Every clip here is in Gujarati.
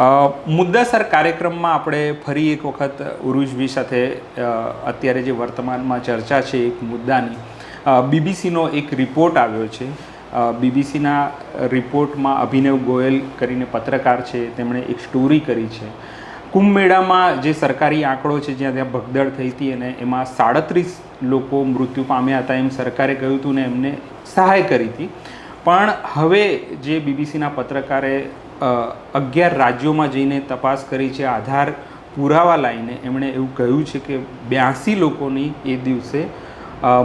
મુદ્દાસર કાર્યક્રમમાં આપણે ફરી એક વખત ઉરુજવી સાથે અત્યારે જે વર્તમાનમાં ચર્ચા છે એક મુદ્દાની બીબીસીનો એક રિપોર્ટ આવ્યો છે. બીબીસીના રિપોર્ટમાં અભિનવ ગોયલ કરીને પત્રકાર છે, તેમણે એક સ્ટોરી કરી છે. કુંભ મેળામાં જે સરકારી આંકડો છે, જ્યાં ત્યાં ભગદડ થઈ હતી અને એમાં સાડત્રીસ લોકો મૃત્યુ પામ્યા હતા, એમ સરકારે કહ્યું હતું ને એમને સહાય કરી હતી. પણ હવે જે બીબીસીના પત્રકારે અગિયાર રાજ્યોમાં જઈને તપાસ કરી છે. આધાર પુરાવા લાવીને એમણે એવું કહ્યું છે કે બ્યાસી લોકોની એ દિવસે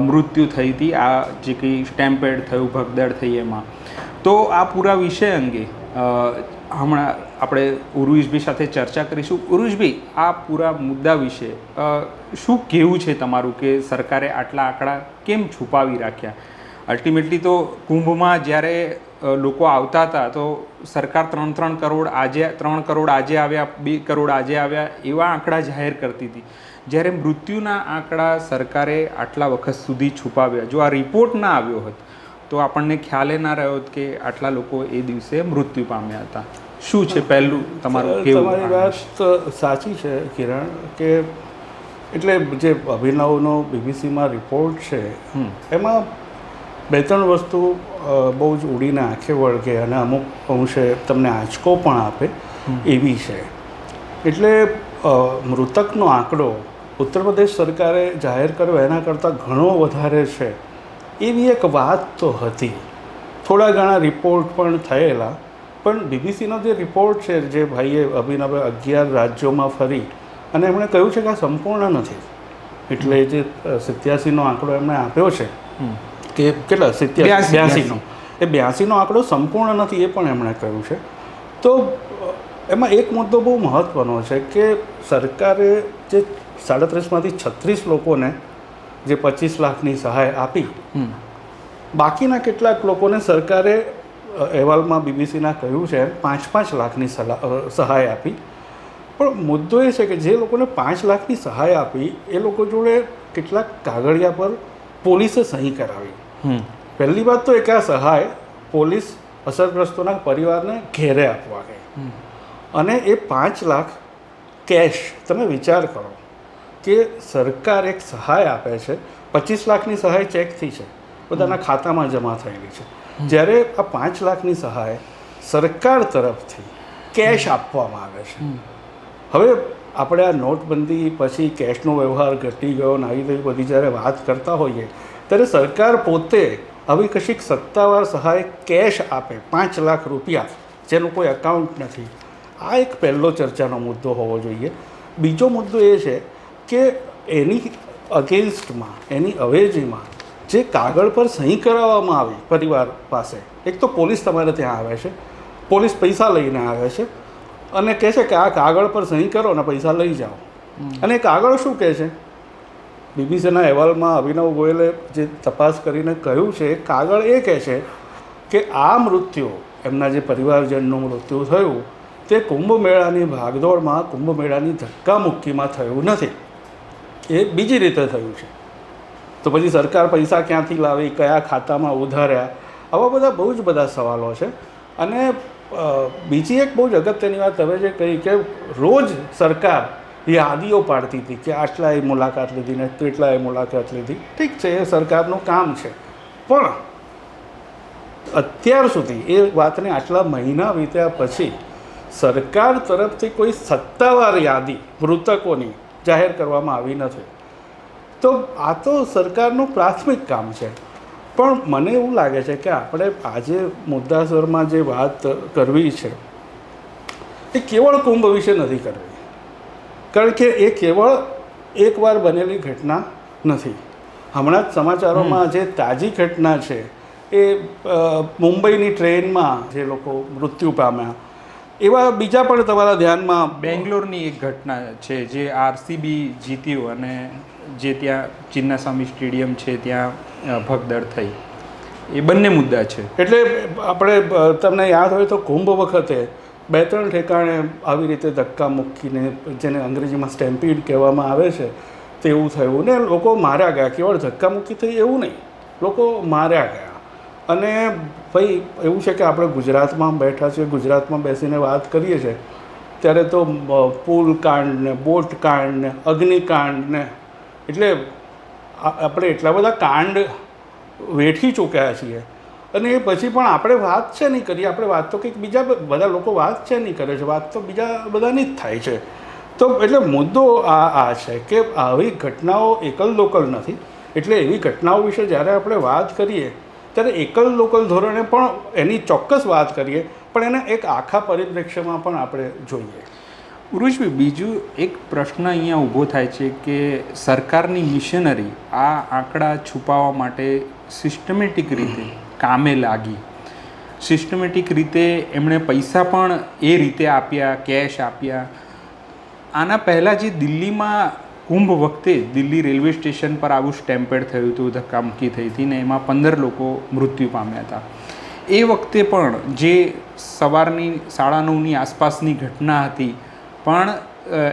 મૃત્યુ થઈ હતી. આ જે કંઈ સ્ટેમ્પેડ થયું, ભગદડ થઈ એમાં. તો આ પૂરા વિષય અંગે હમણાં આપણે ઉરુષભાઈ સાથે ચર્ચા કરીશું. ઉરુષભાઈ આ પૂરા મુદ્દા વિશે શું કહેવું છે તમારું કે સરકારે આટલા આંકડા કેમ છુપાવી રાખ્યા? અલ્ટિમેટલી તો કુંભમાં જ્યારે લોકો આવતા હતા તો સરકાર ત્રણ ત્રણ કરોડ આજે ત્રણ કરોડ આજે આવ્યા બે કરોડ આજે આવ્યા એવા આંકડા જાહેર કરતી હતી. જ્યારે મૃત્યુના આંકડા સરકારે આટલા વખત સુધી છુપાવ્યા. જો આ રિપોર્ટ ના આવ્યો હોત તો આપણને ખ્યાલે ના રહ્યો હોત કે આટલા લોકો એ દિવસે મૃત્યુ પામ્યા હતા. શું છે પહેલું તમારું તમારી વાત સાચી છે કિરણ કે એટલે જે અભિનવનો બીબીસીમાં રિપોર્ટ છે. એમાં બે ત્રણ વસ્તુ બહુ જ ઉડીને આંખે વળગે અને અમુક અંશે તમને આંચકો પણ આપે એવી છે. એટલે મૃતકનો આંકડો ઉત્તર પ્રદેશ સરકારે જાહેર કર્યો એના કરતાં ઘણો વધારે છે એવી એક વાત તો હતી. થોડા ઘણા રિપોર્ટ પણ થયેલા પણ બીબીસીનો જે રિપોર્ટ છે જે ભાઈએ અભિનવે અગિયાર રાજ્યોમાં ફરી અને એમણે કહ્યું છે કે આ સંપૂર્ણ નથી. એટલે જે સિત્યાસીનો આંકડો એમણે આપ્યો છે. કે કેટલા બ્યાસી, બ્યાસીનો. એ બ્યાસીનો આંકડો સંપૂર્ણ નથી એ પણ એમણે કહ્યું છે. તો એમાં એક મુદ્દો બહુ મહત્ત્વનો છે કે સરકારે જે સાડત્રીસમાંથી છત્રીસ લોકોને જે પચીસ લાખની સહાય આપી બાકીના કેટલાક લોકોને સરકારે અહેવાલમાં બીબીસીના કહ્યું છે પાંચ પાંચ લાખની સલાહ સહાય આપી. પણ મુદ્દો એ છે કે જે લોકોને પાંચ લાખની સહાય આપી એ લોકો જોડે કેટલાક કાગળિયા પર પોલીસે સહી કરાવી. પહેલી વાત તો એક આ સહાય પોલીસ અસરગ્રસ્તોના પરિવારને ઘેરે આપવા ગઈ અને એ પાંચ લાખ કેશ તમે વિચાર કરો કે સરકાર એક સહાય આપે છે પચીસ લાખની સહાય ચેકથી છે બધાના ખાતામાં જમા થયેલી છે. જ્યારે આ પાંચ લાખની સહાય સરકાર તરફથી કેશ આપવામાં આવે છે. હવે આપણે આ નોટબંધી પછી કેશનો વ્યવહાર ઘટી ગયો ને આવી બધી જ્યારે વાત કરતા હોઈએ ત્યારે સરકાર પોતે આવી કશીક સત્તાવાર સહાય કેશ આપે પાંચ લાખ રૂપિયા જેનું કોઈ એકાઉન્ટ નથી. આ એક પહેલો ચર્ચાનો મુદ્દો હોવો જોઈએ. બીજો મુદ્દો એ છે કે એની અગેન્સ્ટમાં એની અવેજીમાં જે કાગળ પર સહી કરાવવામાં આવી પરિવાર પાસે એક તો પોલીસ તમારે ત્યાં આવે છે પોલીસ પૈસા લઈને આવે છે અને કહે છે કે આ કાગળ પર સહી કરો અને પૈસા લઈ જાઓ. અને કાગળ શું કહે છે? બીબીસીના અહેવાલમાં અભિનવ ગોયલે જે તપાસ કરીને કહ્યું છે કાગળ એ કહે છે કે આ મૃત્યુ, એમના જે પરિવારજનનું મૃત્યુ થયું, તે કુંભ મેળાની ભાગદોડમાં કુંભમેળાની ધક્કામુક્કીમાં થયું નથી. એ બીજી રીતે થયું છે. તો પછી સરકાર પૈસા ક્યાંથી લાવી, કયા ખાતામાં ઉધાર્યા, આવા બધા બહુ જ બધા સવાલો છે. અને બીજી એક બહુ જ અગત્યની વાત હવે જે કહી કે રોજ સરકાર યાદીઓ પાડતી હતી કે આટલાએ મુલાકાત લીધી ને તેટલાએ મુલાકાત લીધી. ઠીક છે, એ સરકારનું કામ છે. પણ અત્યાર સુધી એ વાતને આટલા મહિના વીત્યા પછી સરકાર તરફથી કોઈ સત્તાવાર યાદી મૃતકોની જાહેર કરવામાં આવી નથી. તો આ તો સરકારનું પ્રાથમિક કામ છે. પણ મને એવું લાગે છે કે આપણે આજે મુદ્દાસરમાં જે વાત કરવી છે, એ કેવળ કુંભ વિશે નથી કરવી. કારણ કે એ કેવળ એકવાર બનેલી ઘટના નથી. હમણાં જ સમાચારોમાં જે તાજી ઘટના છે એ મુંબઈની ટ્રેનમાં જે લોકો મૃત્યુ પામ્યા. એવા બીજા પણ તમારા ધ્યાનમાં બેંગ્લોરની એક ઘટના છે જે આરસીબી જીત્યું અને જે ત્યાં ચિન્નાસ્વામી સ્ટેડિયમ છે ત્યાં ભગદડ થઈ. એ બંને મુદ્દા છે. એટલે આપણે તમને યાદ હોય તો કુંભ વખતે બે ત્રણ ઠેકાણે આવી રીતે ધક્કા મૂકીને જેને અંગ્રેજીમાં સ્ટેમ્પીડ કહેવામાં આવે છે તેવું થયું. ને લોકો માર્યા ગયા કેવળ ધક્કા મૂકી થઈ એવું નહીં. લોકો માર્યા ગયા. અને ભાઈ, એવું છે કે આપણે ગુજરાતમાં બેઠા છીએ, ગુજરાતમાં બેસીને વાત કરીએ છીએ, ત્યારે તો પુલ કાંડ ને બોટ કાંડ ને એટલે આપણે એટલા બધા કાંડ વેઠી ચૂક્યા છીએ. અને એ પછી પણ આપણે વાત છે નહીં કરીએ. આપણે વાત તો કંઈક બીજા બધા લોકો વાત છે નહીં કરે છે. વાત તો બીજા બધાની જ થાય છે. તો એટલે મુદ્દો આ આ છે કે આવી ઘટનાઓ એકલ લોકલ નથી. એટલે એવી ઘટનાઓ વિશે જ્યારે આપણે વાત કરીએ, ત્યારે એકલ લોકલ ધોરણે પણ એની ચોક્કસ વાત કરીએ, પણ એને એક આખા પરિપ્રેક્ષ્યમાં પણ આપણે જોઈએ. ઉરુષભાઈ બીજું એક પ્રશ્ન અહીંયા ઊભો થાય છે કે સરકારની મિશનરી આ આંકડા છુપાવવા માટે સિસ્ટમેટિક રીતે કામે લાગી. સિસ્ટમેટિક રીતે એમણે પૈસા પણ એ રીતે આપ્યા કેશ આપ્યા. આના પહેલાં જે દિલ્હીમાં કુંભ વખતે દિલ્હી રેલવે સ્ટેશન પર આવું સ્ટેમ્પેડ થયું હતું, ધક્કામુક્કી થઈ હતી ને એમાં પંદર લોકો મૃત્યુ પામ્યા હતા. એ વખતે પણ જે સવારની સાડા નવની આસપાસની ઘટના હતી, પણ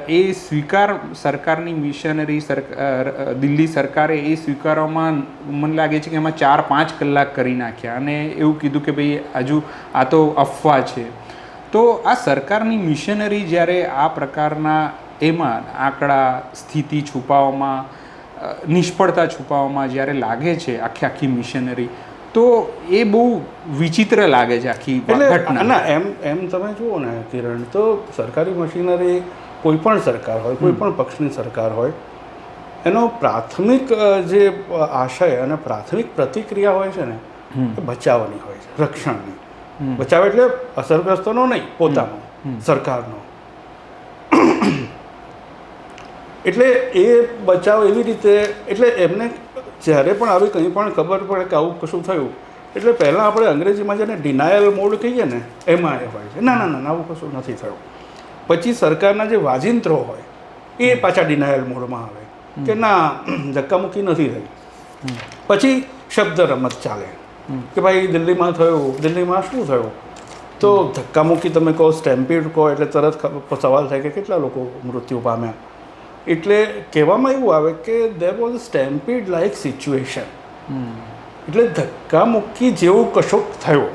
એ સ્વીકાર સરકારની મિશનરી સરકાર દિલ્હી સરકારે એ સ્વીકારવામાં મને લાગે છે કે એમાં ચાર પાંચ કલાક કરી નાખ્યા અને એવું કીધું કે ભાઈ હજુ આ તો અફવા છે. તો આ સરકારની મિશનરી જ્યારે આ પ્રકારના એમાં આંકડા સ્થિતિ છુપાવવામાં નિષ્ફળતા છુપાવવામાં જ્યારે લાગે છે આખી આખી મિશનરી તો એ બહુ વિચિત્ર લાગે છે આખી ઘટના. એમ એમ તમે જુઓ ને કિરણ તો સરકારી મશીનરી કોઈ પણ સરકાર હોય કોઈ પણ પક્ષની સરકાર હોય એનો પ્રાથમિક જે આશય અને પ્રાથમિક પ્રતિક્રિયા હોય છે ને એ બચાવવાની હોય છે રક્ષણની. બચાવ એટલે અસરગ્રસ્તોનો નહીં પોતાનો સરકારનો. એટલે એ બચાવ એવી રીતે એટલે એમને જ્યારે પણ આવી કંઈ પણ ખબર પડે કે આવું કશું થયું એટલે પહેલાં આપણે અંગ્રેજીમાં જેને ડિનાયલ મોડ કહીએ ને એમાં એ હોય છે. ના ના ના આવું કશું નથી થયું. પછી સરકારના જે વાજિંત્રો હોય એ પાછા ડિનાયલ મોડમાં આવે. કે ના ધક્કામુક્કી નથી થઈ. પછી શબ્દ રમત ચાલે. કે ભાઈ દિલ્હીમાં થયું દિલ્હીમાં શું થયું? તો ધક્કામુક્કી તમે કહો સ્ટેમ્પીડ કહો એટલે તરત સવાલ થાય કે કેટલા લોકો મૃત્યુ પામ્યા? એટલે કહેવામાં એવું આવે કે there was stampede like situation એટલે ધક્કામુક્કી જેવું કશુંક થયું.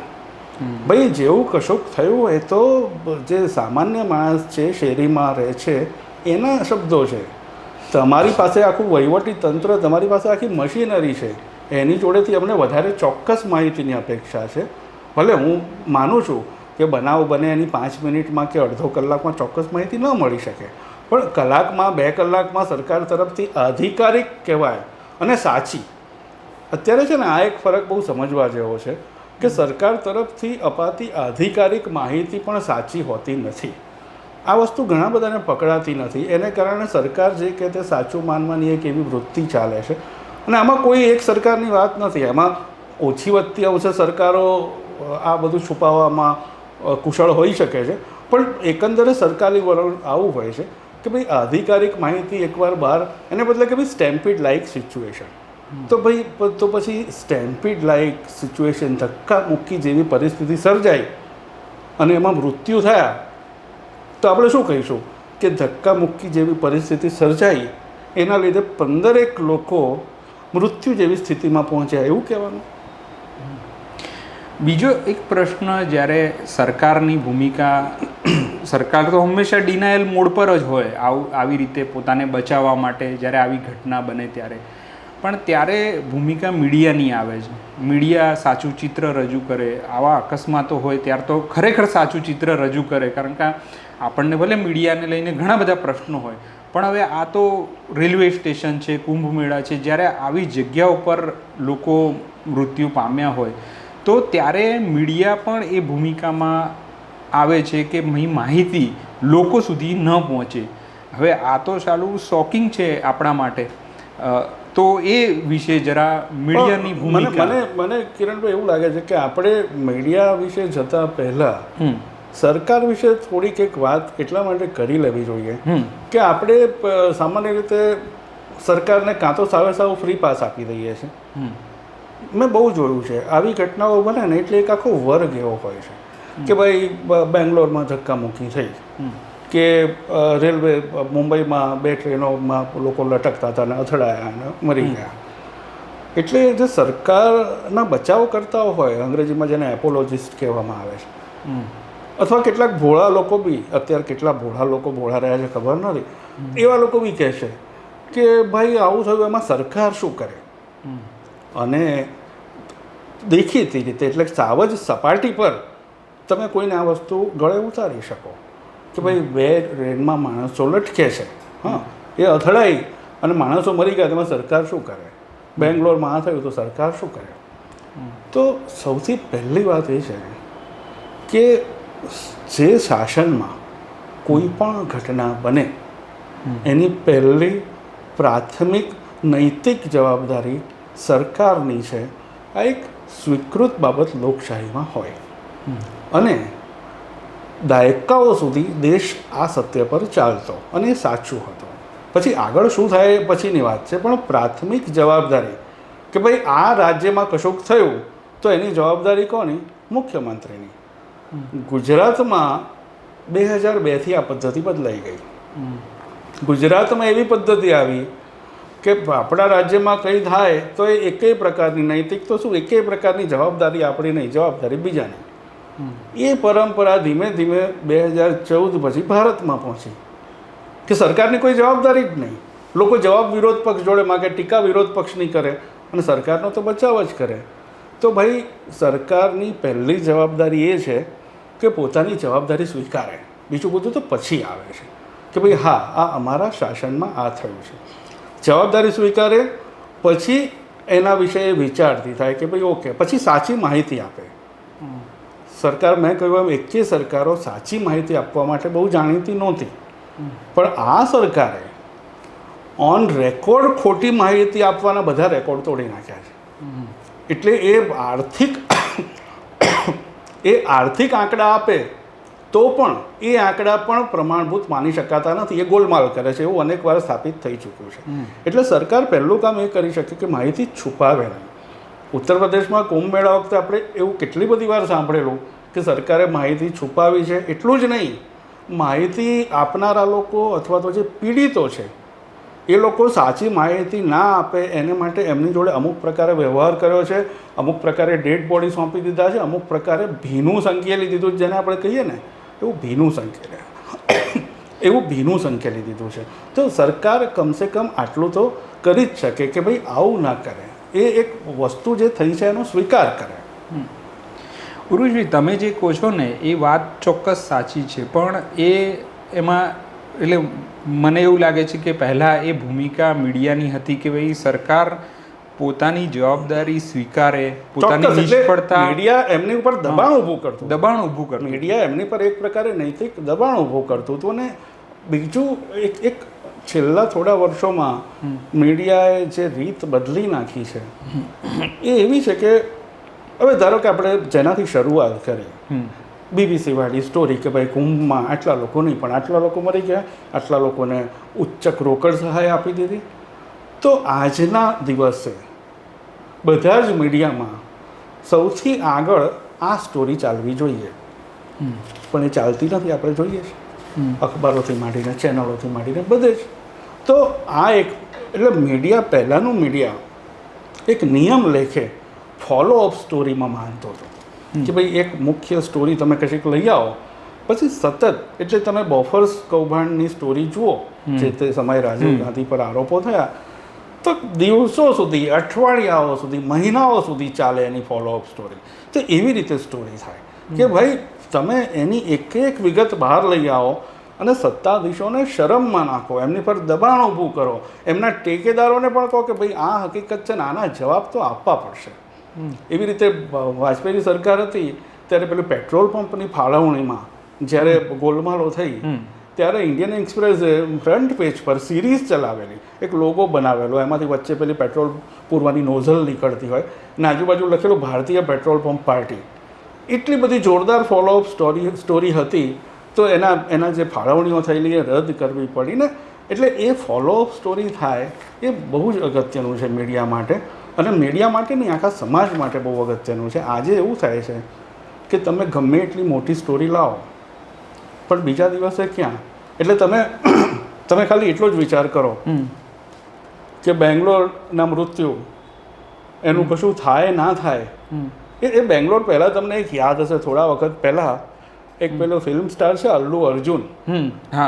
ભાઈ જેવું કશુંક થયું એ તો જે સામાન્ય માણસ છે, શેરીમાં રહે છે, એના શબ્દો છે. તમારી પાસે આખું વહીવટી તંત્ર, તમારી પાસે આખી મશીનરી છે. એની જોડેથી અમને વધારે ચોક્કસ માહિતીની અપેક્ષા છે. ભલે હું માનું છું કે બનાવ બને એની પાંચ મિનિટમાં કે અડધો કલાકમાં ચોક્કસ માહિતી ન મળી શકે. પણ કલાકમાં, બે કલાકમાં સરકાર તરફથી આધિકારિક કહેવાય અને સાચી. અત્યારે છે ને આ એક ફરક બહુ સમજવા જેવો છે. કે સરકાર તરફથી અપાતી આધિકારિક માહિતી પણ સાચી હોતી નથી. આ વસ્તુ ઘણા બધાને પકડાતી નથી. એને કારણે સરકાર જે કે તે સાચું માનવાની એક એવી વૃત્તિ ચાલે છે. અને આમાં કોઈ એક સરકારની વાત નથી. એમાં ઓછી વધતી આવશે સરકારો આ બધું છુપાવવામાં કુશળ હોઈ શકે છે. પણ એકંદરે સરકારી વલણ આવું હોય છે કે ભાઈ આધિકારિક માહિતી એકવાર બહાર, એને બદલે કે ભાઈ સ્ટેમ્પિડ લાઇક સિચ્યુએશન તો ભાઈ તો પછી સ્ટેમ્પીડ લાઇક સિચ્યુએશન ધક્કા મૂકી જેવી પરિસ્થિતિ સર્જાઈ. અને એમાં મૃત્યુ થયા. તો આપણે શું કહીશું? કે ધક્કા મૂકી જેવી પરિસ્થિતિ સર્જાઈ. એના લીધે પંદરેક લોકો મૃત્યુ જેવી સ્થિતિમાં પહોંચ્યા. એવું કહેવાનું? બીજો એક પ્રશ્ન, જ્યારે સરકારની ભૂમિકા, સરકાર તો હંમેશા ડિનાયલ મોડ પર જ હોય આવું, આવી રીતે પોતાને બચાવવા માટે, જ્યારે આવી ઘટના બને ત્યારે. પણ ત્યારે ભૂમિકા મીડિયાની આવે છે. મીડિયા સાચું ચિત્ર રજૂ કરે, આવા અકસ્માતો હોય ત્યારે તો ખરેખર સાચું ચિત્ર રજૂ કરે. કારણ કે આપણને ભલે મીડિયાને લઈને ઘણા બધા પ્રશ્નો હોય, પણ હવે આ તો રેલવે સ્ટેશન છે, કુંભ મેળા છે, જ્યારે આવી જગ્યા ઉપર લોકો મૃત્યુ પામ્યા હોય, તો ત્યારે મીડિયા પણ એ ભૂમિકામાં આવે છે કે માહિતી લોકો સુધી ન પહોંચે. હવે આ તો સાલું શોકિંગ છે આપણા માટે. તો એ વિશે જરા મીડિયાની ભૂમિકા. મને મને કિરણભાઈ એવું લાગે છે કે આપણે મીડિયા વિશે જતા પહેલાં સરકાર વિશે થોડીક એક વાત એટલા માટે કરી લેવી જોઈએ કે આપણે સામાન્ય રીતે સરકારને કાં તો સાવે સાવ ફ્રી પાસ આપી દઈએ છીએ. મેં બહુ જોયું છે. આવી ઘટનાઓ બને ને એટલે એક આખો વર્ગ એવો હોય છે કે ભાઈ બેંગ્લોરમાં બેંગ્લોરમાં ધક્કામુક્કી થઈ. કે રેલવે મુંબઈમાં બે ટ્રેનોમાં લોકો લટકતા હતા અને અથડાયા અને મરી ગયા. એટલે જે સરકારના બચાવ કરતા હોય અંગ્રેજીમાં જેને એપોલોજિસ્ટ કહેવામાં આવે છે અથવા કેટલાક ભોળા લોકો બી અત્યારે કેટલા ભોળા લોકો ભોળા રહ્યા છે ખબર નથી એવા લોકો બી કહે છે કે ભાઈ આવું થયું એમાં સરકાર શું કરે? અને દેખીતી રીતે એટલે સાવ જ સપાટી પર તમે કોઈને આ વસ્તુ ગળે ઉતારી શકો. કે ભાઈ બે રેનમાં માણસો લટકે છે. હા એ અથડાઈ અને માણસો મરી ગયા તેમાં સરકાર શું કરે? બેંગ્લોરમાં આ થયું તો સરકાર શું કરે? તો સૌથી પહેલી વાત એ છે કે જે શાસનમાં કોઈ પણ ઘટના બને એની પહેલી પ્રાથમિક નૈતિક જવાબદારી સરકારની છે. આ એક સ્વીકૃત બાબત લોકશાહીમાં હોય. અને દાયકાઓ સુધી દેશ આ સત્ય પર ચાલતો અને સાચું હતું. પછી આગળ શું થાય પછીની વાત છે પણ પ્રાથમિક જવાબદારી કે ભાઈ આ રાજ્યમાં કશુંક થયું તો એની જવાબદારી કોની? મુખ્યમંત્રીની. ગુજરાતમાં બે હજાર બેથી આ પદ્ધતિ બદલાઈ ગઈ. ગુજરાતમાં એવી પદ્ધતિ આવી કે આપણા રાજ્યમાં કંઈ થાય તો એ એકેય પ્રકારની નૈતિક તો શું? એકેય પ્રકારની જવાબદારી આપણી નહીં જવાબદારી બીજાની. એ પરંપરા ધીમે ધીમે બે હજાર ચૌદ પછી ભારતમાં પહોંચી. કે સરકારની કોઈ જવાબદારી જ નહીં. લોકો જવાબ વિરોધ પક્ષ જોડે માગે, ટીકા વિરોધ પક્ષની કરે અને સરકારનો તો બચાવ જ કરે. તો ભાઈ, સરકારની પહેલી જવાબદારી એ છે કે પોતાની જવાબદારી સ્વીકારે. બીજું બધું તો પછી આવે છે. કે ભાઈ, હા, આ અમારા શાસનમાં આ થયું છે. જવાબદારી સ્વીકારે, પછી એના વિશે વિચારતી થાય કે ભાઈ, ઓકે, પછી સાચી માહિતી આપે. સરકાર મેં કહ્યું એમ એકે સરકારો સાચી માહિતી આપવા માટે બહુ જાણીતી નહોતી. પણ આ સરકારે ઓન રેકોર્ડ ખોટી માહિતી આપવાના બધા રેકોર્ડ તોડી નાખ્યા છે. એટલે એ આર્થિક એ આર્થિક આંકડા આપે તો પણ એ આંકડા પણ પ્રમાણભૂત માની શકાતા નથી. એ ગોલમાલ કરે છે. એવું અનેક વાર સ્થાપિત થઈ ચૂક્યું છે. એટલે સરકાર પહેલું કામ એ કરી શકે કે માહિતી છુપાવે નહીં. ઉત્તર પ્રદેશમાં કુંભ મેળા વખતે આપણે એવું કેટલી બધી વાર સાંભળેલું કે સરકારે માહિતી છુપાવી છે, એટલું જ નહીં. માહિતી આપનારા લોકો અથવા તો જે પીડિતો છે, એ લોકો સાચી માહિતી ના આપે એને માટે એમની જોડે અમુક પ્રકારે વ્યવહાર કર્યો છે, અમુક પ્રકારે ડેડ બોડી સોંપી દીધા છે, અમુક પ્રકારે ભીનું સંકેલી દીધું જેને આપણે કહીએ ને, એવું ભીનું સંકેલે. એવું ભીનું સંકેલી દીધું છે. તો સરકાર કમસે કમ આટલું તો કરી જ શકે કે ભાઈ આવું ના કરે. એ એક વસ્તુ જે થઈ છે એનો સ્વીકાર કરે. ઉરુજભાઈ તમે જે કહો છો ને એ વાત ચોક્કસ સાચી છે પણ એ એમાં એટલે મને એવું લાગે છે કે પહેલાં એ ભૂમિકા મીડિયાની હતી કે ભાઈ સરકાર પોતાની જવાબદારી સ્વીકારે પોતાની નિષ્ફળતા મીડિયા એમની ઉપર દબાણ ઊભું કરતું દબાણ ઊભું કરતું મીડિયા એમની પર એક પ્રકારે નૈતિક દબાણ ઊભું કરતું હતું અને બીજું એક એક છેલ્લા થોડા વર્ષોમાં મીડિયાએ જે રીત બદલી નાખી છે એ એવી છે કે હવે ધારો કે આપણે જેનાથી શરૂઆત કરી હમ. બીબીસી વાળી સ્ટોરી કે ભાઈ કુંભમાં આટલા લોકો નહીં પણ આટલા લોકો મરી ગયા આટલા લોકોને ઉચ્ચક રોકડ સહાય આપી દીધી. તો આજના દિવસે બધા જ મીડિયામાં સૌથી આગળ આ સ્ટોરી ચાલવી જોઈએ. પણ એ ચાલતી નથી આપણે જોઈએ છીએ. અખબારોથી માંડીને ચેનલોથી માંડીને બધે જ. તો આ એક એટલે મીડિયા પહેલાંનું મીડિયા એક નિયમ લેખે ફોલો અપ સ્ટોરીમાં માનતો હતો. કે ભાઈ એક મુખ્ય સ્ટોરી તમે કશીક લઈ આવો પછી સતત એટલે તમે બોફર્સ કૌભાંડની સ્ટોરી જુઓ જે તે સમયે રાજીવ ગાંધી પર આરોપો થયા તો દિવસો સુધી અઠવાડિયાઓ સુધી મહિનાઓ સુધી ચાલે એની ફોલો અપ સ્ટોરી તો એવી રીતે સ્ટોરી થાય. કે ભાઈ તમે એની એક એક વિગત બહાર લઈ આવો અને સત્તાધીશોને શરમમાં નાખો એમની પર દબાણ ઊભું કરો. એમના ટેકેદારોને પણ કહો કે ભાઈ આ હકીકત છે ને આના જવાબ તો આપવા પડશે. એવી રીતે વાજપેયી સરકાર હતી ત્યારે પેલું પેટ્રોલ પંપની ફાળવણીમાં જ્યારે ગોલમાલો થઈ ત્યારે ઇન્ડિયન એક્સપ્રેસે ફ્રન્ટ પેજ પર સિરીઝ ચલાવેલી. એક લોગો બનાવેલો એમાંથી વચ્ચે પેલી પેટ્રોલ પૂરવાની નોઝલ નીકળતી હોય. અને આજુબાજુ લખેલું ભારતીય પેટ્રોલ પંપ પાર્ટી. એટલી બધી જોરદાર ફોલોઅપ સ્ટોરી સ્ટોરી હતી તો એના એના જે ફાળવણીઓ થયેલી એ રદ કરવી પડી ને એટલે એ ફોલોઅપ સ્ટોરી થાય એ બહુ જ અગત્યનું છે મીડિયા માટે. અને મીડિયા માટે નહીં આખા સમાજ માટે બહુ અગત્યનું છે. આજે એવું થાય છે કે તમે ગમે એટલી મોટી સ્ટોરી લાવો પણ બીજા દિવસે ક્યાં? એટલે તમે તમે ખાલી એટલો જ વિચાર કરો. કે બેંગ્લોરના મૃત્યુ એનું કશું થાય ના થાય. એ એ બેંગ્લોર પહેલાં તમને એક યાદ હશે થોડા વખત પહેલાં એક પેલો ફિલ્મ સ્ટાર છે અલ્લુ અર્જુન.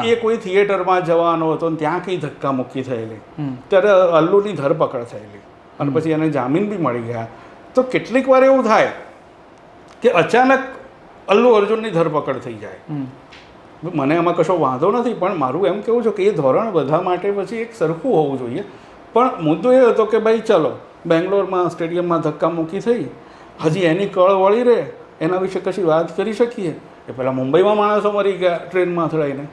એ કોઈ થિયેટરમાં જવાનો હતો ને ત્યાં કંઈ ધક્કા મુક્કી થયેલી. ત્યારે અલ્લુની ધરપકડ થયેલી. અને પછી એને જામીન બી મળી ગયા. તો કેટલીક વાર એવું થાય કે અચાનક અલ્લુ અર્જુનની ધરપકડ થઈ જાય. મને એમાં કશો વાંધો નથી પણ મારું એમ કેવું છે કે એ ધોરણ બધા માટે પછી એક સરખું હોવું જોઈએ. પણ મુદ્દો એ હતો કે ભાઈ ચલો બેંગ્લોરમાં સ્ટેડિયમમાં ધક્કા મૂકી થઈ. હજી એની કળ વળી રહે. એના વિશે કશી વાત કરી શકીએ? એ પહેલાં મુંબઈમાં માણસો મરી ગયા ટ્રેનમાં અથડાઈને.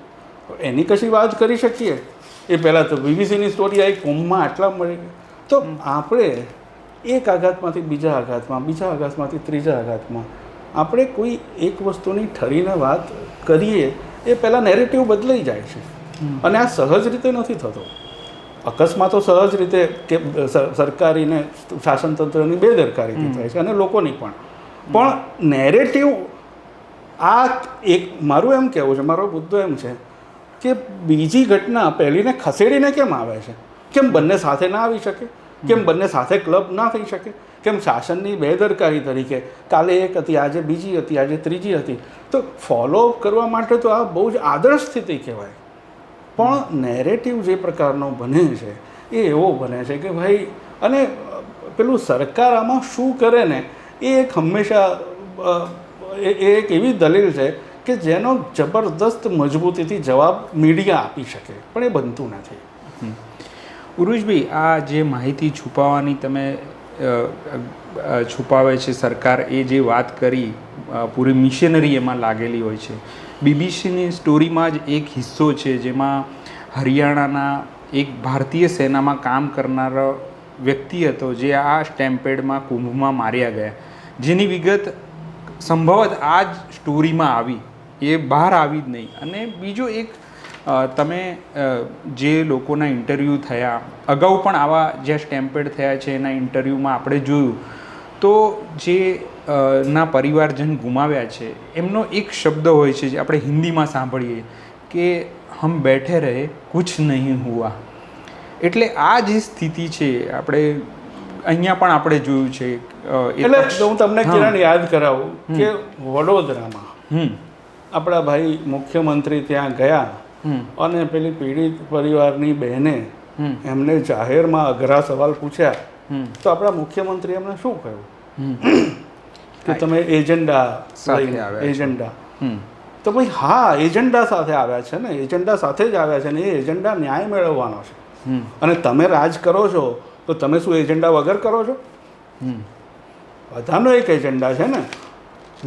તો એની કશી વાત કરી શકીએ? એ પહેલાં તો બીબીસીની સ્ટોરી આવી કુંભમાં આટલા મરી ગયા તો આપણે એક આઘાતમાંથી બીજા આઘાતમાં બીજા આઘાતમાંથી ત્રીજા આઘાતમાં આપણે કોઈ એક વસ્તુની ઠરીને વાત કરીએ એ પહેલાં નેરેટિવ બદલાઈ જાય છે. અને આ સહજ રીતે નથી થતો. અકસ્માતો સહજ રીતે કે સરકારીને શાસનતંત્રની બેદરકારીથી થાય છે અને લોકોની પણ. પણ નેરેટિવ આ એક મારું એમ કહેવું છે મારો મુદ્દો એમ છે કે બીજી ઘટના પહેલીને ખસેડીને કેમ આવે છે? કેમ બંને સાથે ના આવી શકે? કેમ બંને સાથે ક્લબ ના થઈ શકે? કેમ શાસનની બેદરકારી તરીકે કાલે એક હતી આજે બીજી હતી આજે ત્રીજી હતી? તો ફોલો કરવા માટે તો આ બહુ જ આદર્શ સ્થિતિ કહેવાય. પણ નેરેટિવ જે પ્રકારનો બને છે એ એવો બને છે કે ભાઈ અને પેલું સરકાર આમાં શું કરે ને એ એક હંમેશા એ એક એવી દલીલ છે કે જેનો જબરદસ્ત મજબૂતીથી જવાબ મીડિયા આપી શકે, પણ એ બનતું નથી. ઉરુજભાઈ આ જે માહિતી છુપાવવાની તમે છુપાવે છે સરકાર, એ જે વાત કરી પૂરી મિશનરી એમાં લાગેલી હોય છે. બીબીસીની સ્ટોરીમાં જ એક હિસ્સો છે જેમાં હરિયાણાના એક ભારતીય સેનામાં કામ કરનારો વ્યક્તિ હતો જે આ સ્ટેમ્પેડમાં કુંભમાં માર્યા ગયા. જેની વિગત સંભવત આ જ સ્ટોરીમાં આવી, એ બહાર આવી જ નહીં. અને બીજો એક તમે જે લોકોના ઇન્ટરવ્યૂ થયા, અગાઉ પણ આવા જે સ્ટેમ્પેડ થયા છે એના ઇન્ટરવ્યૂમાં આપણે જોયું, તો જે ના પરિવારજન ગુમાવ્યા છે, એમનો એક શબ્દ હોય છે જે આપણે હિન્દીમાં સાંભળીએ, કે હમ બેઠે રહે, કુછ નહીં હુઆ. એટલે આ જે સ્થિતિ છે, આપણે અહીંયા પણ આપણે જોયું છે એટલે હું તમને. કિરણ યાદ કરાવું કે વડોદરામાં આપણા ભાઈ મુખ્યમંત્રી ત્યાં ગયા અને પેલી પીડિત પરિવારની બહેને એમને જાહેરમાં અઘરા સવાલ પૂછ્યા. તો આપણા મુખ્યમંત્રી એમને શું કહ્યું? કે તમે એજન્ડા એજન્ડા. તો ભાઈ હા એજન્ડા સાથે આવ્યા છે ને એજન્ડા સાથે જ આવ્યા છે ને એ એજન્ડા ન્યાય મેળવવાનો છે. અને તમે રાજ કરો છો તો તમે શું એજન્ડા વગર કરો છો? હમ. બધાનો એક એજન્ડા છે ને.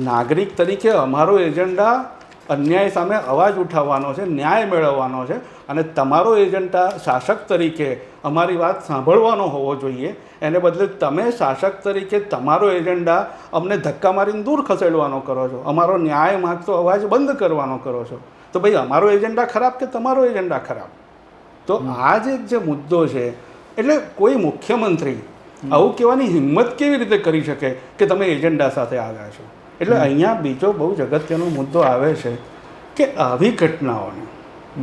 નાગરિક તરીકે અમારો એજન્ડા અન્યાય સામે અવાજ ઉઠાવવાનો છે ન્યાય મેળવવાનો છે અને તમારો એજન્ડા શાસક તરીકે અમારી વાત સાંભળવાનો હોવો જોઈએ. એને બદલે તમે શાસક તરીકે તમારો એજન્ડા અમને ધક્કા મારીને દૂર ખસેડવાનો કરો છો. અમારો ન્યાય માગતો અવાજ બંધ કરવાનો કરો છો. તો ભાઈ અમારો એજન્ડા ખરાબ કે તમારો એજન્ડા ખરાબ? તો આ જ એક જે મુદ્દો છે એટલે કોઈ મુખ્યમંત્રી આવું કહેવાની હિંમત કેવી રીતે કરી શકે કે તમે એજન્ડા સાથે આવ્યા છો? એટલે અહીંયા બીજો બહુ જ અગત્યનો મુદ્દો આવે છે કે આવી ઘટનાઓને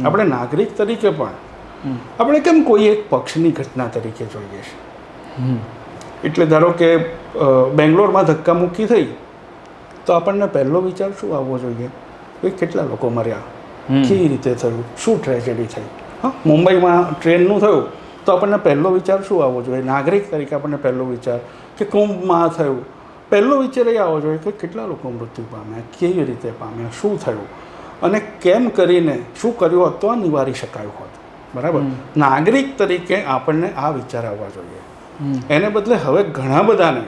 આપણે નાગરિક તરીકે પણ આપણે કેમ કોઈ એક પક્ષની ઘટના તરીકે જોઈએ છે? એટલે ધારો કે બેંગ્લોરમાં ધક્કા મૂકી થઈ તો આપણને પહેલો વિચાર શું આવવો જોઈએ? કે કેટલા લોકો મર્યા? કેવી રીતે થયું? શું ટ્રેજેડી થઈ? હા મુંબઈમાં ટ્રેનનું થયું. તો આપણને પહેલો વિચાર શું આવવો જોઈએ? નાગરિક તરીકે આપણને પહેલો વિચાર કે કુંભમાં થયું. પહેલો વિચાર એ આવવો જોઈએ કે કેટલા લોકો મૃત્યુ પામ્યા કેવી રીતે પામ્યા શું થયું? અને કેમ કરીને શું કર્યું હોત તો આ નિવારી શકાયું હોત. બરાબર? નાગરિક તરીકે આપણને આ વિચાર આવવા જોઈએ. એને બદલે હવે ઘણા બધાને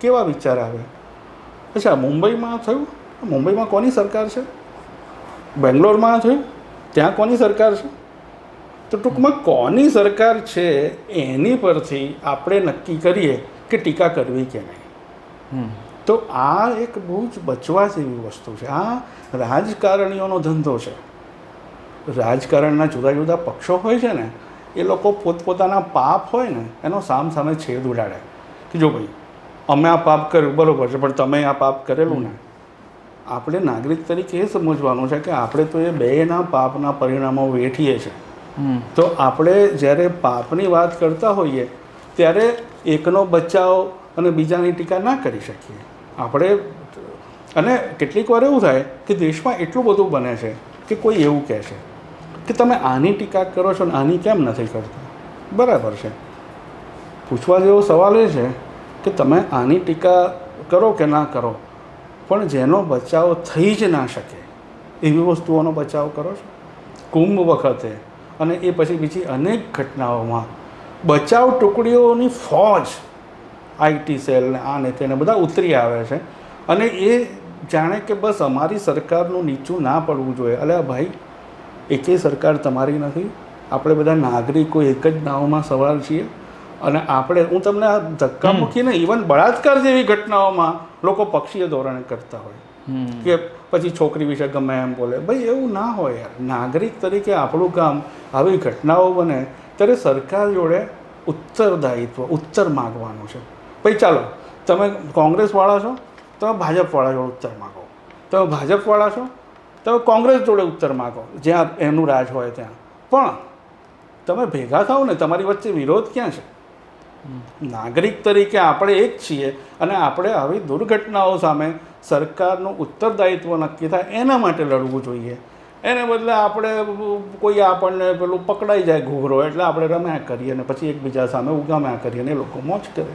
કેવા વિચાર આવે? અચ્છા મુંબઈમાં થયું? મુંબઈમાં કોની સરકાર છે? બેંગ્લોરમાં થયું? ત્યાં કોની સરકાર છે? તો ટૂંકમાં કોની સરકાર છે એની પરથી આપણે નક્કી કરીએ કે ટીકા કરવી કે નહીં. તો આ એક બહુ જ બચવા જેવી વસ્તુ છે. આ રાજકારણીઓનો ધંધો છે. રાજકારણના જુદા જુદા પક્ષો હોય છે ને એ લોકો પોતપોતાના પાપ હોય ને એનો સામ સામે છેદ ઉડાડે. કે જો ભાઈ અમે આ પાપ કર્યું બરાબર છે પણ તમે આ પાપ કરેલું ને. આપણે નાગરિક તરીકે એ સમજવાનું છે કે આપણે તો એ બેના પાપના પરિણામો વેઠીએ છીએ. તો આપણે જ્યારે પાપની વાત કરતા હોઈએ, ત્યારે એકનો બચાવ અને બીજાની ટીકા ના કરી શકીએ. આપણે, અને કેટલીક વાર એવું થાય કે દેશમાં એટલું બધું બને છે કે કોઈ એવું કહે છે કે તમે આની ટીકા કરો છો ને આની કેમ નથી કરતા? બરાબર છે. પૂછવા જેવો સવાલ એ છે કે તમે આની ટીકા કરો કે ના કરો? પણ જેનો બચાવ થઈ જ ના શકે, એવી વસ્તુઓનો બચાવ કરો છો? કુંભ વખતે અને એ પછી બીજી અનેક ઘટનાઓમાં બચાવ ટુકડીઓની ફોજ આઈટી સેલ ને આ ને તેને બધા ઉતરી આવે છે. અને એ જાણે કે બસ અમારી સરકારનું નીચું ના પડવું જોઈએ. અલ્યા ભાઈ એકે સરકાર તમારી નથી. આપણે બધા નાગરિકો એક જ નાવમાં સવાર છીએ. અને આપણે હું તમને આ ધક્કા મૂકીને ઇવન બળાત્કાર જેવી ઘટનાઓમાં લોકો પક્ષીય ધોરણે કરતા હોય. કે પછી છોકરી વિશે ગમે એમ બોલે. ભાઈ એવું ના હોય યાર. નાગરિક તરીકે આપણું કામ આવી ઘટનાઓ બને ત્યારે સરકાર જોડે ઉત્તરદાયિત્વ ઉત્તર માગવાનું છે. ભાઈ ચાલો તમે કોંગ્રેસવાળા છો તમે ભાજપવાળા જોડે ઉત્તર માગો. તમે ભાજપવાળા છો તમે કોંગ્રેસ જોડે ઉત્તર માગો જ્યાં એમનું રાજ હોય ત્યાં. પણ તમે ભેગા થાઓ ને તમારી વચ્ચે વિરોધ ક્યાં છે? નાગરિક તરીકે આપણે એક છીએ અને આપણે આવી દુર્ઘટનાઓ સામે સરકારનું ઉત્તરદાયિત્વ નક્કી થાય એના માટે લડવું જોઈએ. એને બદલે આપણે કોઈ આપણને પેલું પકડાઈ જાય ઘૂઘરો એટલે આપણે રમ્યા કરીએ અને પછી એકબીજા સામે ઉગામ્યા કરીએ અને લોકો મોજ કરે.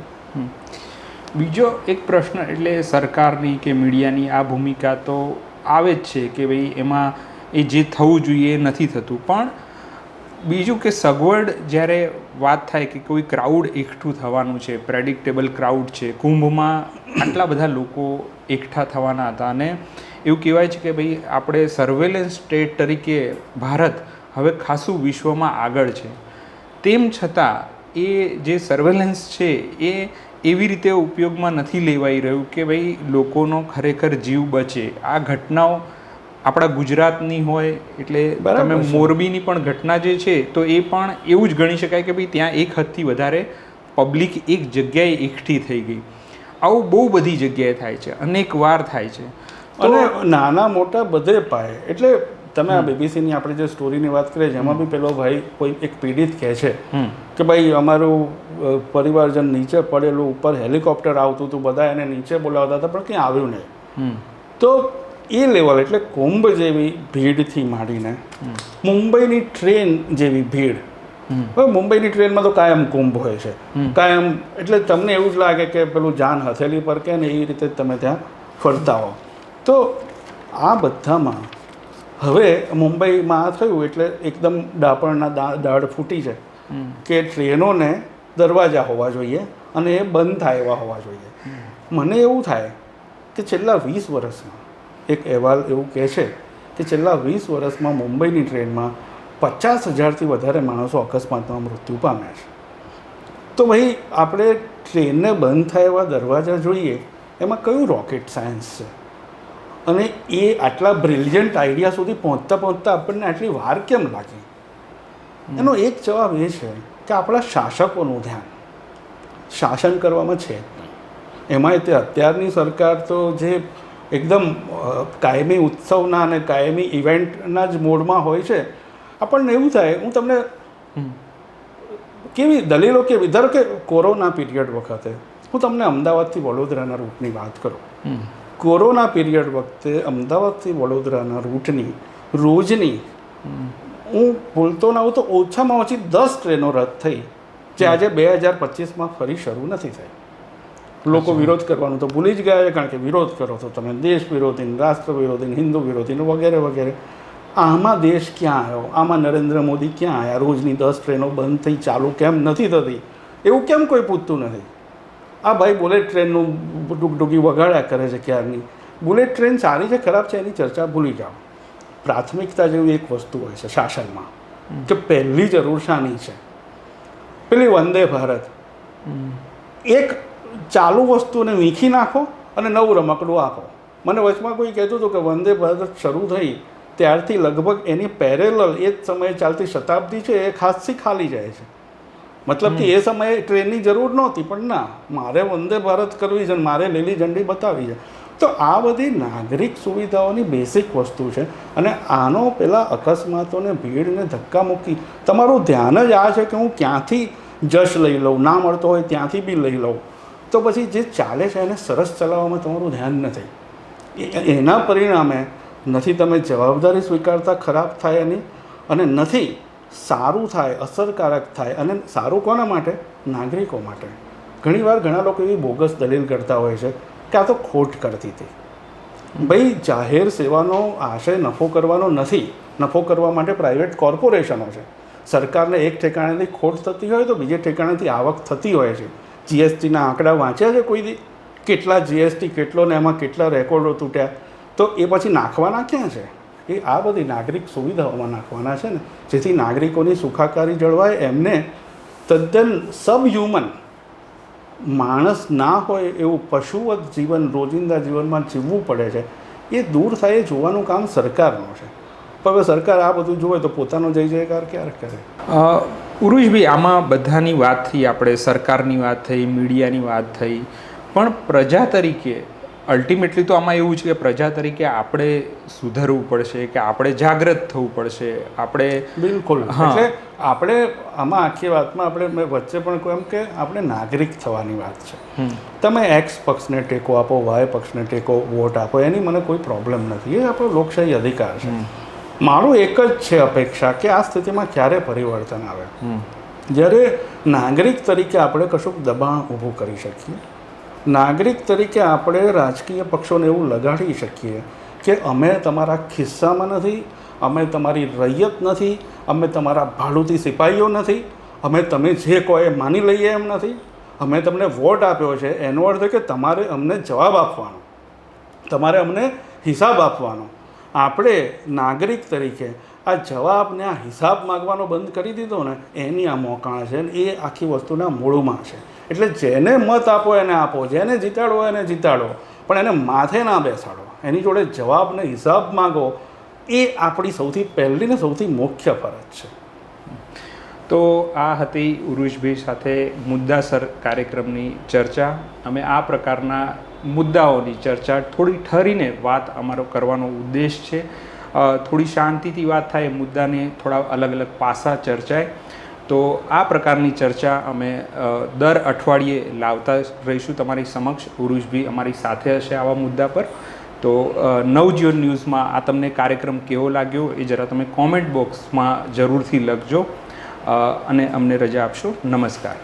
બીજો એક પ્રશ્ન એટલે સરકારની કે મીડિયાની આ ભૂમિકા તો આવે જ છે કે ભાઈ એમાં એ જે થવું જોઈએ એ નથી થતું. પણ બીજું કે સગવડ જ્યારે વાત થાય કે કોઈ ક્રાઉડ એકઠું થવાનું છે પ્રેડિક્ટેબલ ક્રાઉડ છે, કુંભમાં આટલા બધા લોકો એકઠા થવાના હતા અને એવું કહેવાય છે કે ભાઈ આપણે સર્વેલન્સ સ્ટેટ તરીકે ભારત હવે ખાસું વિશ્વમાં આગળ છે. તેમ છતાં એ જે સર્વેલન્સ છે એ એવી રીતે ઉપયોગમાં નથી લેવાઈ રહ્યું કે ભાઈ લોકોનો ખરેખર જીવ બચે. આ ઘટનાઓ આપણા ગુજરાતની હોય એટલે તમે મોરબીની પણ ઘટના જે છે તો એ પણ એવું જ ગણી શકાય કે ભાઈ ત્યાં એક હદથી વધારે પબ્લિક એક જગ્યાએ એકઠી થઈ ગઈ. આવું બહુ બધી જગ્યાએ થાય છે અનેક વાર થાય છે. અને નાના મોટા બધે પાયે. એટલે તમે આ બીબીસીની આપણે જે સ્ટોરીની વાત કરીએ છીએ એમાં બી પેલો ભાઈ કોઈ એક પીડિત કહે છે કે ભાઈ અમારું પરિવારજન નીચે પડેલું ઉપર હેલિકોપ્ટર આવતું હતું બધા એને નીચે બોલાવતા હતા પણ કંઈ આવ્યું નહીં. તો એ લેવલ એટલે કુંભ જેવી ભીડથી માંડીને મુંબઈની ટ્રેન જેવી ભીડ હવે મુંબઈની ટ્રેનમાં તો કાયમ કુંભ હોય છે. કાયમ એટલે તમને એવું જ લાગે કે પેલું જાન હથેલી પર કે ને એ રીતે તમે ત્યાં ફરતા હો. તો આ બધામાં હવે મુંબઈમાં આ થયું એટલે એકદમ ડાપણના દા- દાડ ફૂટી છે કે ટ્રેનોને દરવાજા હોવા જોઈએ અને એ બંધ થાય એવા હોવા જોઈએ. મને એવું થાય કે છેલ્લા વીસ વર્ષમાં એક અહેવાલ એવું કહે છે કે છેલ્લા વીસ વર્ષમાં મુંબઈની ટ્રેનમાં પચાસ હજારથી વધારે માણસો અકસ્માતમાં મૃત્યુ પામ્યા છે. તો ભાઈ આપણે ટ્રેનને બંધ થાય એવા દરવાજા જોઈએ એમાં કયું રોકેટ સાયન્સ છે? અને એ આટલા બ્રિલિયન્ટ આઈડિયા સુધી પહોંચતા પહોંચતા આપણને આટલી વાર કેમ લાગી? એનો એક જવાબ એ છે કે આપણા શાસકોનું ધ્યાન શાસન કરવામાં છે એમાંય તે અત્યારની સરકાર તો જે એકદમ કાયમી ઉત્સવના અને કાયમી ઇવેન્ટના જ મોડમાં હોય છે આપણને એવું થાય હું તમને કેવી દલીલો કેવી ધારો કે કોરોના પીરિયડ વખતે હું તમને અમદાવાદથી વડોદરાના રૂટની વાત કરું. કોરોના પીરિયડ વખતે અમદાવાદથી વડોદરાના રૂટની રોજની હું ભૂલતો ના હોઉં તો ઓછામાં ઓછી દસ ટ્રેનો રદ થઈ જે આજે બે હજાર પચીસમાં ફરી શરૂ નથી થઈ. લોકો વિરોધ કરવાનું તો ભૂલી જ ગયા છે કારણ કે વિરોધ કરો તો તમે દેશ વિરોધી રાષ્ટ્ર વિરોધી હિન્દુ વિરોધી વગેરે વગેરે. આમાં દેશ ક્યાં આવ્યો? આમાં નરેન્દ્ર મોદી ક્યાં આવ્યા? રોજની દસ ટ્રેનો બંધ થઈ ચાલુ કેમ નથી થતી? એવું કેમ કોઈ પૂછતું નથી? આ ભાઈ બુલેટ ટ્રેનનું ડુગડુગી વગાડ્યા કરે છે ક્યારની? બુલેટ ટ્રેન સારી છે ખરાબ છે એની ચર્ચા ભૂલી જાઓ. પ્રાથમિકતા જેવી એક વસ્તુ હોય છે શાસનમાં કે પહેલી જરૂર શાની છે? પેલી વંદે ભારત. એક ચાલુ વસ્તુને વીખી નાખો અને નવું રમકડું આપો. મને વચમાં કોઈ કહેતું હતું કે વંદે ભારત શરૂ થઈ ત્યારથી લગભગ એની પેરેલલ એ જ સમયે ચાલતી શતાબ્દી છે એ ખાસથી ખાલી જાય છે. મતલબ કે એ સમયે ટ્રેનની જરૂર નહોતી પણ ના મારે વંદે ભારત કરવી છે અને મારે લીલી ઝંડી બતાવી છે. તો આ બધી નાગરિક સુવિધાઓની બેસિક વસ્તુ છે અને આનો પેલા અકસ્માતોને ભીડને ધક્કા મૂકી તમારું ધ્યાન જ આ છે કે હું ક્યાંથી જશ લઈ લઉં ના મળતો હોય ત્યાંથી બી લઈ લઉં. તો પછી જે ચાલે છે એને સરસ ચલાવવામાં તમારું ધ્યાન નથી. એના પરિણામે નથી તમે જવાબદારી સ્વીકારતા ખરાબ થાય એની અને નથી સારું થાય, અસરકારક થાય અને સારું કોના માટે? નાગરિકો માટે. ઘણીવાર ઘણા લોકો એવી બોગસ દલીલ કરતા હોય છે કે આ તો ખોટ કરતી હતી. ભાઈ, જાહેર સેવાનો આશય નફો કરવાનો નથી. નફો કરવા માટે પ્રાઇવેટ કોર્પોરેશનો છે. સરકારને એક ઠેકાણેથી ખોટ થતી હોય તો બીજે ઠેકાણેથી આવક થતી હોય છે. જીએસટીના આંકડા વાંચ્યા છે કોઈ કેટલા જીએસટી કેટલો ને એમાં કેટલા રેકોર્ડો તૂટ્યા? તો એ પછી નાખવાના ક્યાં છે? એ આ બધી નાગરિક સુવિધાઓમાં નાખવાના છે ને. જેથી નાગરિકોની સુખાકારી જળવાય, એમને તદ્દન સબહ્યુમન માણસ ના હોય એવું પશુવત જીવન, રોજિંદા જીવનમાં જીવવું પડે છે. એ દૂર થાય એ જોવાનું કામ સરકારનું છે. પણ હવે સરકાર આ બધું જોવે તો પોતાનો જય જયકાર ક્યારે કરે? ઉરુષભાઈ, આમાં બધાની વાત થઈ, આપણે સરકારની વાત થઈ, મીડિયાની વાત થઈ. પણ પ્રજા તરીકે અલ્ટિમેટલી તો આમાં એવું છે કે પ્રજા તરીકે આપણે સુધરવું પડશે કે આપણે જાગૃત થવું પડશે આપણે બિલકુલ. એટલે આપણે આમાં આખી વાતમાં આપણે મેં વચ્ચે પણ કહ્યું એમ કે આપણે નાગરિક થવાની વાત છે. તમે એક્સ પક્ષને ટેકો આપો વાય પક્ષને ટેકો વોટ આપો એની મને કોઈ પ્રોબ્લેમ નથી. એ આપણો લોકશાહી અધિકાર છે. મારું એક જ છે અપેક્ષા કે આ સ્થિતિમાં ક્યારે પરિવર્તન આવે. જ્યારે નાગરિક તરીકે આપણે કશુંક દબાણ ઊભું કરી શકીએ નાગરિક તરીકે આપણે રાજકીય પક્ષોને એવું લગાડી શકીએ કે અમે તમારા ખિસ્સામાં નથી, અમે તમારી રૈયત નથી, અમે તમારા ભાડુતી સિપાહીઓ નથી, અમે તમે જે કહો એ માની લઈએ એમ નથી. અમે તમને વોટ આપ્યો છે, એનો અર્થ કે તમારે અમને જવાબ આપવાનો, તમારે અમને હિસાબ આપવાનો. આપણે નાગરિક તરીકે આ જવાબને આ હિસાબ માગવાનો બંધ કરી દીધો ને, એની આ મોકાણ છે ને એ આખી વસ્તુના મૂળમાં છે. એટલે જેને મત આપો એને આપો, જેને જીતાડો એને જીતાડો, પણ એને માથે ના બેસાડો. એની જોડે જવાબને હિસાબ માગો, એ આપણી સૌથી પહેલી ને સૌથી મુખ્ય ફરજ છે. તો આ હતી ઉરુષભાઈ સાથે મુદ્દાસર કાર્યક્રમની ચર્ચા. અમે આ પ્રકારના મુદ્દાઓની ચર્ચા થોડી ઠરીને વાત અમારો કરવાનો ઉદ્દેશ છે. થોડી શાંતિથી વાત થાય, મુદ્દાને થોડા અલગ અલગ પાસા ચર્ચાય. તો આ પ્રકારની ચર્ચા અમે દર અઠવાડિયે લાવતા રહીશું. તમારી સમક્ષ ઉરુષભી અમારી સાથે હશે આવા મુદ્દા પર. તો નવજીવન ન્યૂઝમાં આ તમને કાર્યક્રમ કેવો લાગ્યો એ જરા તમે કોમેન્ટ બોક્સમાં જરૂરથી લખજો અને અમને રજા આપશો. નમસ્કાર.